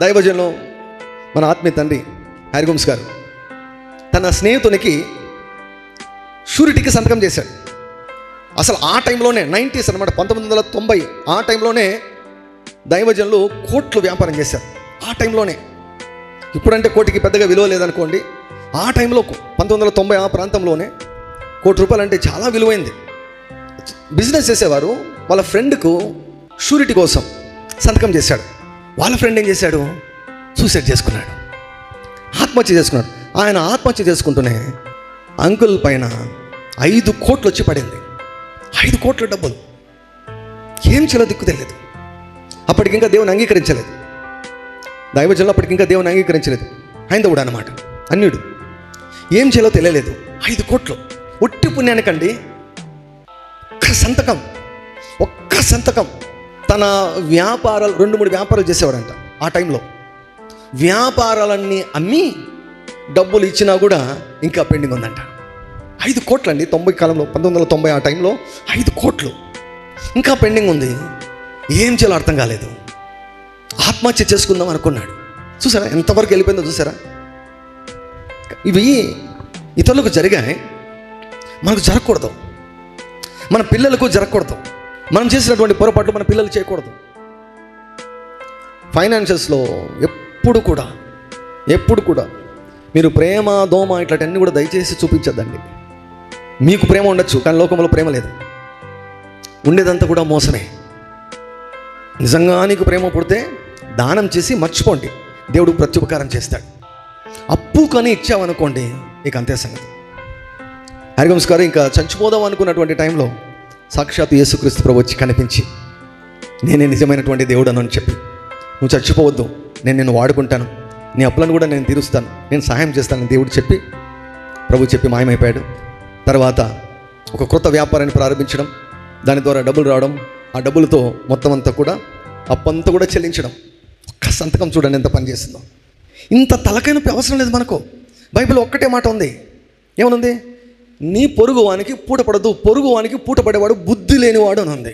దైవజనం మన ఆత్మీయ తండ్రి హరిగోమ్స్ గారు తన స్నేహితునికి షూరిటీకి సంతకం చేశాడు. అసలు ఆ టైంలోనే నైంటీస్ అనమాట పంతొమ్మిది వందల తొంభై ఆ టైంలోనే దైవజనులు కోట్లు వ్యాపారం చేశారు. ఆ టైంలోనే ఇప్పుడంటే కోటికి పెద్దగా విలువ లేదనుకోండి ఆ టైంలో పంతొమ్మిది వందల తొంభై ఆ ప్రాంతంలోనే కోటి రూపాయలు అంటే చాలా విలువైంది. బిజినెస్ చేసేవారు వాళ్ళ ఫ్రెండ్కు షూరిటీ కోసం సంతకం చేశాడు. వాళ్ళ ఫ్రెండ్ ఏం చేశాడు? సూసైడ్ చేసుకున్నాడు. ఆత్మహత్య చేసుకున్నాడు. ఆయన ఆత్మహత్య చేసుకుంటూనే అంకుల్ పైన ఐదు కోట్లు వచ్చి పడింది. ఐదు కోట్ల డబ్బులు. ఏం చేయాలో దిక్కు తెలియదు. అప్పటికి ఇంకా దేవుని అంగీకరించలేదు. దైవజనులు అప్పటికి ఇంకా దేవుని అంగీకరించలేదు. హైందవుడు అనమాట అన్యుడు. ఏం చేయాలో తెలియలేదు. ఐదు కోట్లు. ఒట్టి పుణ్యానికండి. ఒక్క సంతకం. ఒక్క సంతకం. తన వ్యాపారాలు రెండు మూడు వ్యాపారాలు చేసేవాడంట ఆ టైంలో. వ్యాపారాలన్నీ అమ్మి డబ్బులు ఇచ్చినా కూడా ఇంకా పెండింగ్ ఉందంట. ఐదు కోట్లు అండి తొంభై కాలంలో పంతొమ్మిది వందల తొంభై ఆ టైంలో ఐదు కోట్లు. ఇంకా పెండింగ్ ఉంది. ఏం చేయాలో అర్థం కాలేదు. ఆత్మహత్య చేసుకుందాం అనుకున్నాడు. చూసారా ఎంతవరకు వెళ్ళిపోయిందో చూసారా? ఇవి ఇతరులకు జరిగాయి. మనకు జరగకూడదు. మన పిల్లలకు జరగకూడదు. మనం చేసినటువంటి పొరపాట్లు మన పిల్లలు చేయకూడదు. ఫైనాన్షియల్స్లో ఎప్పుడు కూడా ఎప్పుడు కూడా మీరు ప్రేమ దోమ ఇట్లాంటివన్నీ కూడా దయచేసి చూపించద్దండి. మీకు ప్రేమ ఉండొచ్చు కానీ లోకంలో ప్రేమ లేదు. ఉండేదంతా కూడా మోసమే. నిజంగా నీకు ప్రేమ పుడితే దానం చేసి మర్చిపోండి. దేవుడు ప్రత్యుపకారం చేస్తాడు. అప్పు కానీ ఇచ్చావనుకోండి ఇక అంతే సంగతి. హరిగంస్ గారు ఇంకా చచ్చిపోదాం అనుకున్నటువంటి టైంలో సాక్షాత్ యేసుక్రీస్తు ప్రభు వచ్చి కనిపించి నేనే నిజమైనటువంటి దేవుడు అని చెప్పి నువ్వు చచ్చిపోవద్దు నేను నిన్ను వాడుకుంటాను నీ అప్పులను కూడా నేను తీరుస్తాను నేను సహాయం చేస్తానని దేవుడు చెప్పి ప్రభు చెప్పి మాయమైపోయాడు. తర్వాత ఒక క్రొత్త వ్యాపారాన్ని ప్రారంభించడం దాని ద్వారా డబ్బులు రావడం ఆ డబ్బులతో మొత్తం అంతా కూడా అప్పంతా కూడా చెల్లించడం. ఒక్క సంతకం చూడండి ఎంత పని చేస్తుందో. ఇంత తలకైన అవసరం లేదు మనకు. బైబిల్ ఒక్కటే మాట ఉంది. ఏమనుంది? నీ పొరుగువానికి పూటపడదు పొరుగువానికి పూటపడేవాడు బుద్ధి లేనివాడు అని ఉంది.